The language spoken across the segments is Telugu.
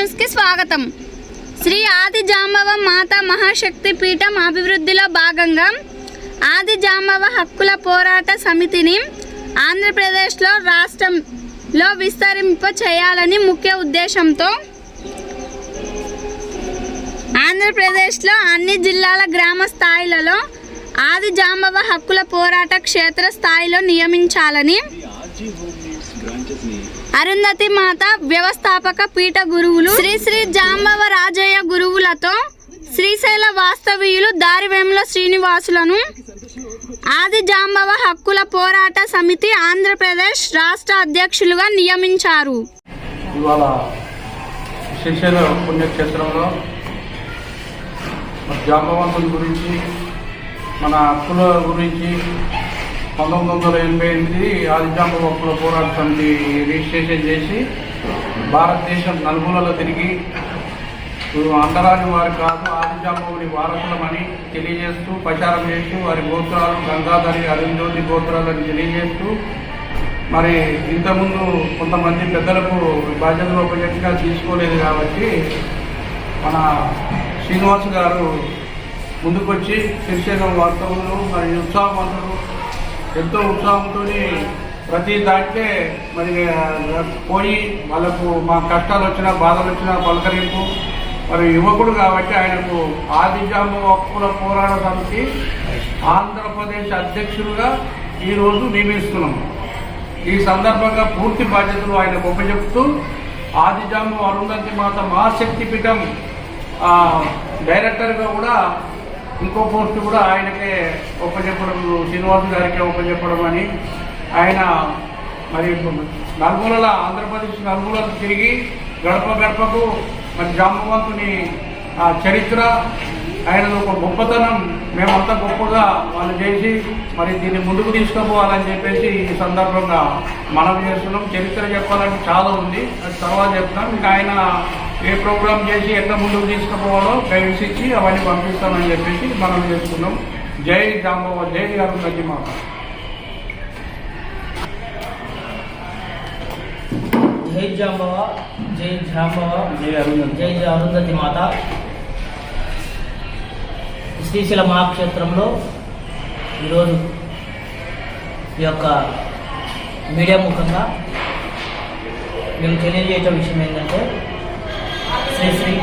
స్వాగతం. శ్రీ ఆది జాంబవ మాత మహాశక్తి పీఠం అభివృద్ధిలో భాగంగా ఆది జాంబవ హక్కుల పోరాట సమితిని ఆంధ్రప్రదేశ్లో రాష్ట్రంలో విస్తరింప చేయాలని ముఖ్య ఉద్దేశంతో ఆంధ్రప్రదేశ్లో అన్ని జిల్లాల గ్రామ స్థాయిలలో ఆది జాంబవ హక్కుల పోరాట క్షేత్ర స్థాయిలో నియమించాలని అరుంధతి మాత వ్యవస్థాపక పీఠ గురువులు శ్రీ శ్రీ జాంబవ రాజయ్య గురువులతో శ్రీశైల వాస్తవీయులు దారివేముల శ్రీనివాసులను ఆది జాంబవ హక్కుల పోరాట సమితి ఆంధ్రప్రదేశ్ రాష్ట్ర అధ్యక్షులుగా నియమించారు. ఇవాళ శ్రీశైల పుణ్యక్షేత్రంలో జాంబవంతుల గురించి మన హక్కుల గురించి పంతొమ్మిది వందల ఎనభై ఎనిమిది ఆదిజాంబ హక్కుల పోరాట సమితి రిజిస్ట్రేషన్ చేసి భారతదేశం నలుమూలలో తిరిగి ఇప్పుడు వారు కాదు ఆదిజాంబవుని వారసులమని తెలియజేస్తూ ప్రచారం చేస్తూ వారి గోత్రాలు గంగాధరి అరుంజ్యోతి గోత్రాలను తెలియజేస్తూ మరి ఇంతకుముందు కొంతమంది పెద్దలకు బాధ్యతలు ఉపయోగంగా తీసుకోలేదు కాబట్టి మన శ్రీనివాస్ గారు ముందుకొచ్చి శ్రీశైలం వాస్తవులు మరి ఉత్సాహవంతులు ఎంతో ఉత్సాహంతో ప్రతి దాంట్లో మరి పోయి వాళ్ళకు మా కష్టాలు వచ్చినా బాధలు వచ్చినా పలకరింపు. మరి యువకుడు కాబట్టి ఆయనకు ఆదిజాము హక్కుల పోరాట సమితి ఆంధ్రప్రదేశ్ అధ్యక్షులుగా ఈరోజు నియమిస్తున్నాము ఈ సందర్భంగా పూర్తి బాధ్యతలు ఆయన చెప్తూ ఆదిజాము అరుంధతి మాత మహాశక్తి పీఠం డైరెక్టర్గా కూడా ఇంకో పోస్ట్ కూడా ఆయనకే ఒప్పచెప్పడం శ్రీనివాసు గారికే ఒప్పచెప్పడం అని ఆయన మరి నలుగుల ఆంధ్రప్రదేశ్ నలుమూలలు తిరిగి గడప గడపకు మరి జాంబవంతుని ఆ చరిత్ర ఆయన ఒక గొప్పతనం. మేమంతా గొప్పగా వాళ్ళు చేసి మరి దీన్ని ముందుకు తీసుకుపోవాలని చెప్పేసి ఈ సందర్భంగా మనం చేస్తున్నాం. చరిత్ర చెప్పాలంటే చాలా ఉంది. అది తర్వాత చెప్తాం. ఇంకా ఆయన ఏ ప్రోగ్రామ్ చేసి ఎట్లా ముందుకు తీసుకుపోవాలో గైడ్స్ ఇచ్చి అవన్నీ పంపిస్తామని చెప్పేసి మనం చేసుకున్నాం జై జాంబవ జై అరుణజీ మాత. జై జాంబవ జై జాంబవ జై జై జై అరుంధతి మాత. శ్రీశైల మహాక్షేత్రంలో ఈరోజు ఈ యొక్క మీడియా ముఖంగా మేము తెలియజేయటం విషయం ఏంటంటే శ్రీ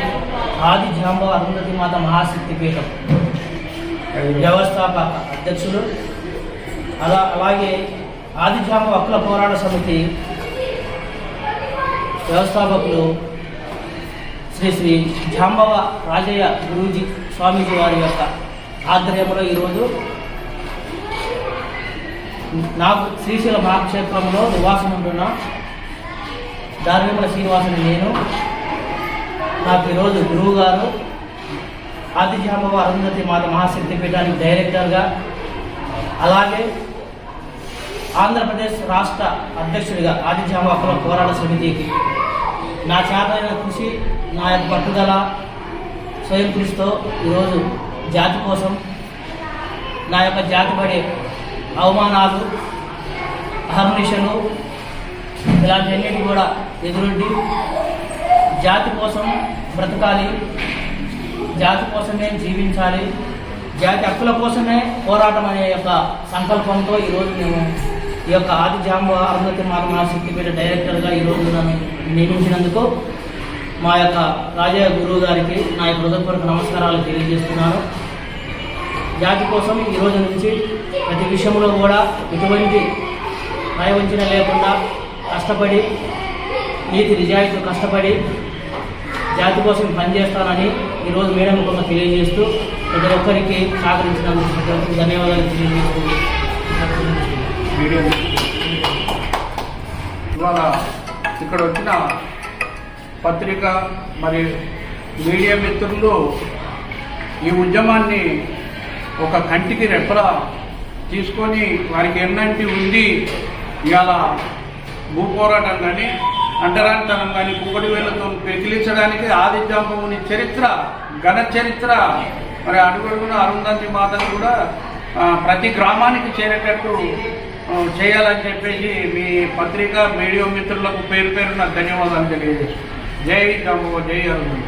ఆది జాంబవ అరుంధతి మాత మహాశక్తి పీఠం. వ్యవస్థాపక అధ్యక్షులు. అలా అలాగే ఆది జాంబ హక్కుల పోరాట సమితి వ్యవస్థాపకులు శ్రీ శ్రీ జాంబవ రాజయ్య గురూజీ స్వామీజీ వారి యొక్క ఆధ్వర్యంలో ఈరోజు నాకు శ్రీశైల మహాక్షేత్రంలో నివాసం ఉంటున్న దారివేముల శ్రీనివాసుని నేను నాకు ఈరోజు గురువు గారు ఆది అరుంధతి మాత మహాశక్తి పీఠానికి డైరెక్టర్గా అలాగే ఆంధ్రప్రదేశ్ రాష్ట్ర అధ్యక్షుడిగా ఆది జాంబవ పోరాట సమితికి నా చేతైన కృషి నా యొక్క పట్టుదల స్వయం కృషితో ఈరోజు జాతి కోసం నా యొక్క జాతి పడే అవమానాలు అహర్నిశలు ఇలాంటివన్నిటి కూడా ఎదురుండి జాతి కోసం బ్రతకాలి. జాతి కోసమే జీవించాలి. జాతి హక్కుల కోసమే పోరాటం అనే యొక్క సంకల్పంతో ఈరోజు మేము ఈ యొక్క ఆది జాంబ అరుణతి మాత శక్తిపీఠ డైరెక్టర్గా ఈరోజు నన్ను నియమించినందుకు మా యొక్క రాజయ్య గురువు గారికి నా యొక్క హృదయపూర్వక నమస్కారాలు తెలియజేస్తున్నాను. జాతి కోసం ఈరోజు నుంచి ప్రతి విషయంలో కూడా ఎటువంటి నయవంచన లేకుండా కష్టపడి నీతి నిజాయితీ కష్టపడి జాతి కోసం పనిచేస్తానని ఈరోజు మేడం కొంత తెలియజేస్తూ ప్రతి ఒక్కరికి సహకరించినందుకు ధన్యవాదాలు తెలియజేస్తూ ఇవాళ ఇక్కడ వచ్చిన పత్రిక మరి మీడియా మిత్రులు ఈ ఉద్యమాన్ని ఒక కంటికి రెప్పల తీసుకొని వారికి ఎన్నంటి ఉంది ఇవాళ భూపోరాటం కానీ అంటరానితనం కానీ కుక్కడి వేళ్ళతో పెకిలించడానికి ఆదిత్యాంబవుని చరిత్ర ఘన చరిత్ర. మరి అడుగడుగున అరుంధతి మాతను కూడా ప్రతి గ్రామానికి చేరేటట్టు చేయాలని చెప్పేసి మీ పత్రిక మీడియా మిత్రులకు పేరు పేరున ధన్యవాదాలు తెలియజేస్తున్నాను. జై జాంబవ జై అరవింద్